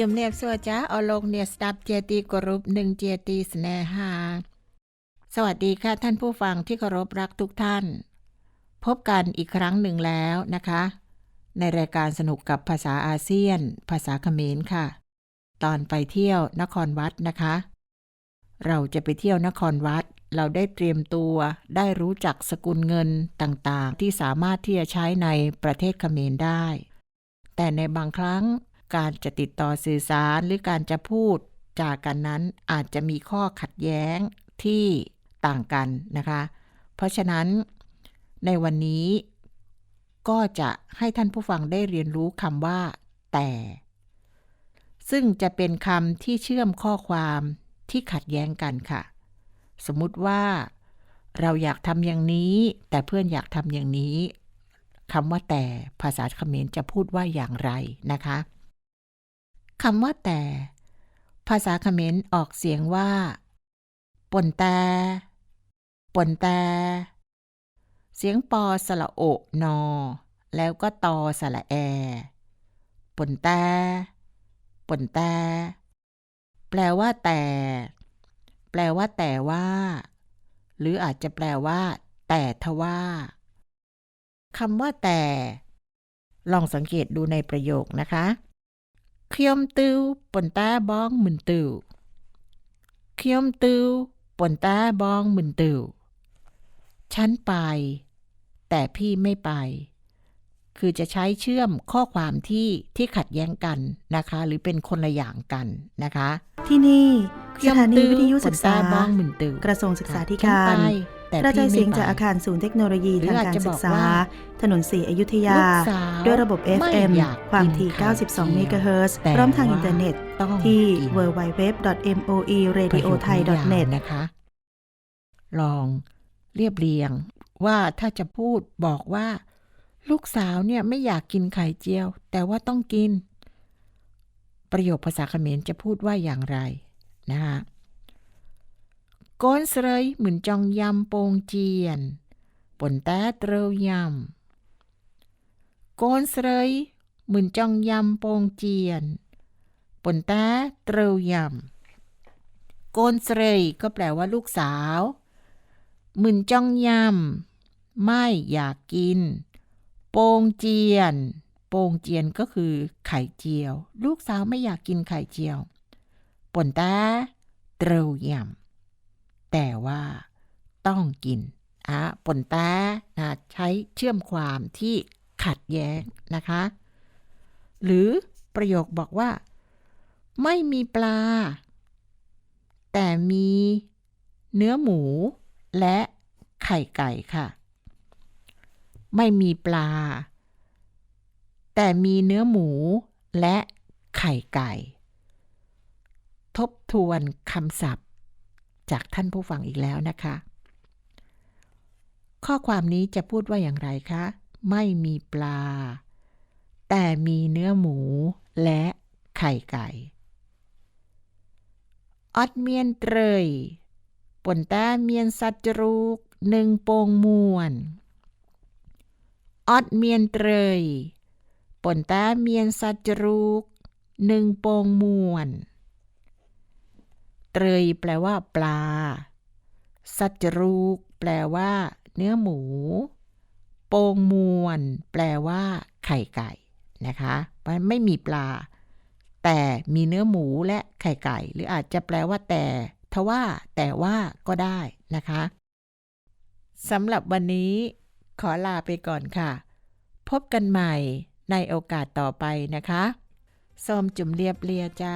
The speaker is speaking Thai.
ជំរាបសួរចាស់អស់លោកអ្នកស្ដាប់ជាទីគោរពនិងជាទីស្នេហា สวัสดีค่ะท่านผู้ฟังที่เคารพรักทุกท่าน พบกันอีกครั้งหนึ่งแล้วนะคะ ในรายการสนุกกับภาษาอาเซียน ภาษาเขมรค่ะ ตอนไปเที่ยวนครวัดนะคะ เราจะไปเที่ยวนครวัด เราได้เตรียมตัวได้รู้จักสกุลเงินต่างๆ ที่สามารถที่จะใช้ในประเทศเขมรได้ แต่ในบางครั้ง การจะติดต่อสื่อสารหรือการจะพูดจากันนั้นอาจจะมีข้อขัดแย้งที่ต่างกันนะคะ เพราะฉะนั้นในวันนี้ก็จะให้ท่านผู้ฟังได้เรียนรู้คำว่า แต่ ซึ่งจะเป็นคำที่เชื่อมข้อความที่ขัดแย้งกันค่ะ สมมุติว่า เราอยากทำอย่างนี้ แต่เพื่อนอยากทำอย่างนี้คำว่าแต่ภาษาเขมรจะพูดว่าอย่างไรนะคะ คำว่าแต่ ภาษาเขมรออกเสียงว่าปนแต่ปนแต่ เสียงปอสระโอนอ แล้วก็ตอสระแอปนแต่ปนแต่แปลว่าแต่ แปลว่าแต่ว่า หรืออาจจะแปลว่า แต่ทว่าคำว่าแต่ ลองสังเกตดูในประโยคนะคะ ขยมติวปนต้าบ้องมึนติวขยมติวปนต้าบ้องมึนติวฉันไป แต่พี่ไม่ไป คือจะใช้เชื่อมข้อความที่ที่ขัดแย้งกันนะคะ หรือเป็นคนละอย่างกันนะคะ ที่นี่สถานีวิทยุศึกษาปนต้บ้องมึนติวกระทรวงศึกษาธิฉันกาไปร แต่กระจายพี่เสียงไม่จากไปอาคารศูนย์เทคโนโลยีหรือทางอาจการจะศึบอกกษาว่าถนนสีอยุธยาลูกสาวด้วยระบบไม่ FM อยากความกินถี่ไข่92 เมกะเฮิรตซ์แต่พร้อมทางว่าอินเทอร์เน็ตต้องที่กิน www.moeradiothai.net นะคะ ลองเรียบเรียงว่าถ้าจะพูดบอกว่า ลูกสาวเนี่ยไม่อยากกินไข่เจียว แต่ว่าต้องกิน ประโยคภาษาเขมรจะพูดว่าอย่างไรนะคะ กนเสยเหมือนจองยำโปงเจียนปนแต่เตรยำกนเสยเหมือนจองยำโปงเจียนปนแต่เตรยำโกนเสยก็แปลว่าลูกสาวหมื่นจ้องยำไม่อยากกิน โปงเจียน โปงเจียนก็คือไข่เจียว ลูกสาวไม่อยากกินไข่เจียวปนแต่เตรยำ แต่ว่าต้องกินอะปนแต่นะใช้เชื่อมความที่ขัดแย้งนะคะ หรือประโยคบอกว่า ไม่มีปลา แต่มีเนื้อหมู และไข่ไก่ค่ะ ไม่มีปลา แต่มีเนื้อหมูและไข่ไก่ ทบทวนคำศัพท์ จากท่านผู้ฟังอีกแล้วนะคะ ข้อความนี้จะพูดว่าอย่างไรคะ ไม่มีปลา แต่มีเนื้อหมูและไข่ไก่ออดเมียนเตยปนแต่เมียนสัจรูกหนึ่งโปงมวนออดเมียนเตยปนแต่เมียนสัจรูกหนึ่งโปงมวน เตยแปลว่า ปลา สัจรูก แปลว่า เนื้อหมู โปงมวน แปลว่า ไข่ไก่นะคะมันไม่มีปลา แต่มีเนื้อหมูและไข่ไก่ หรืออาจจะแปลว่าแต่ ทว่า แต่ว่าก็ได้นะคะสำหรับวันนี้ ขอลาไปก่อนค่ะ พบกันใหม่ในโอกาสต่อไปนะคะ สมจุ่มเรียบเรียจ้า